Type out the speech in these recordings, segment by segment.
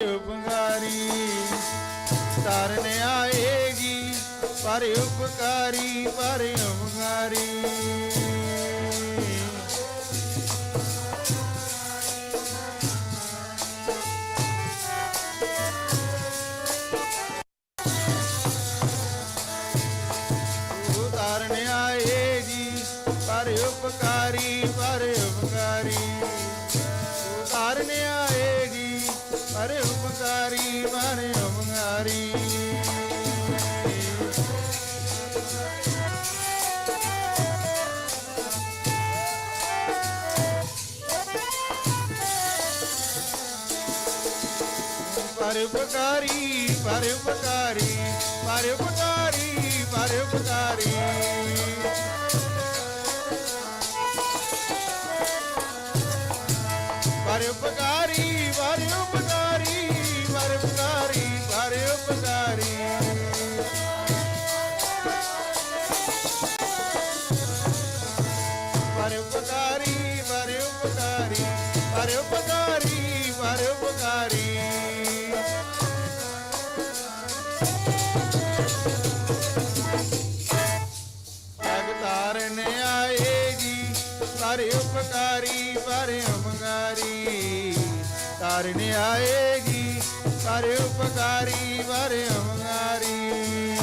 ਉਪਕਾਰੀ ਤਰਨ ਆਏਗੀ ਪਰ ਉਪਕਾਰੀ ਪਰ ਉਪਕਾਰੀ ਉਤਾਰਨ ਆਏਗੀ ਪਰ ਉਪਕਾਰੀ ਪਰ ਪਰਉਪਕਾਰੀ ਪਰਉਪਕਾਰੀ ਪਰਉਪਕਾਰੀ ਪਰਉਪਕਾਰੀ ਪਰਉਪਕਾਰੀ ਪਰਉਪਕਾਰੀ ਪਰਉਪਕਾਰੀ ਪਰਉਪਕਾਰੀ ਪਰਉਪਕਾਰੀ ਪਰਉਪਕਾਰੀ ਪਰਉਪਕਾਰੀ ਪਰਉਪਕਾਰੀ ਪਰ ਉਪਕਾਰੀ ਪਰ ਉਪਕਾਰੀ ਤਾਰਨ ਆਏਗੀ ਪਰ ਉਪਕਾਰੀ ਪਰ ਉਪਕਾਰੀ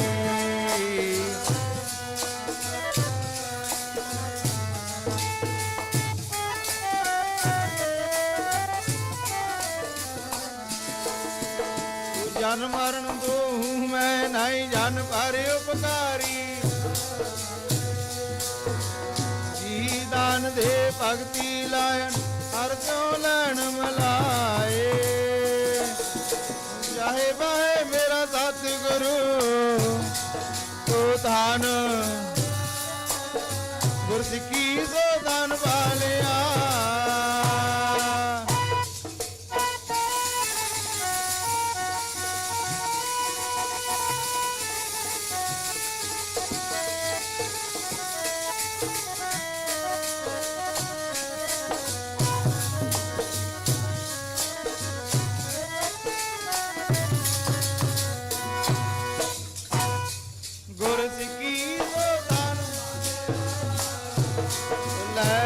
ਤੂੰ ਜਨ ਮਰਨ ਦੂਹ, ਮੈਂ ਨਹੀਂ ਜਨ ਪਰ ਉਪਕਾਰੀ। ਮਨ ਦੇ ਭਗਤੀ ਲਾਇਣ, ਹਰ ਕਿਉ ਲੈਣ ਮਲਾਏ? ਚਾਹੇ ਬਾਏ ਮੇਰਾ ਸਤ ਗੁਰੂ ਤੋ ਧਾਨ ਗੁਰਸਿੱਖੀ ਸੋ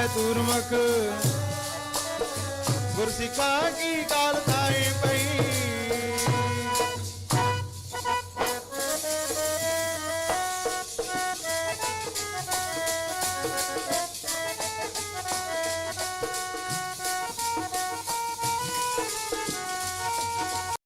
ਤੁਰਮਕ ਗੁਰਸਿੱਖਾਂ ਕੀ ਕਾਲ ਤਾਈ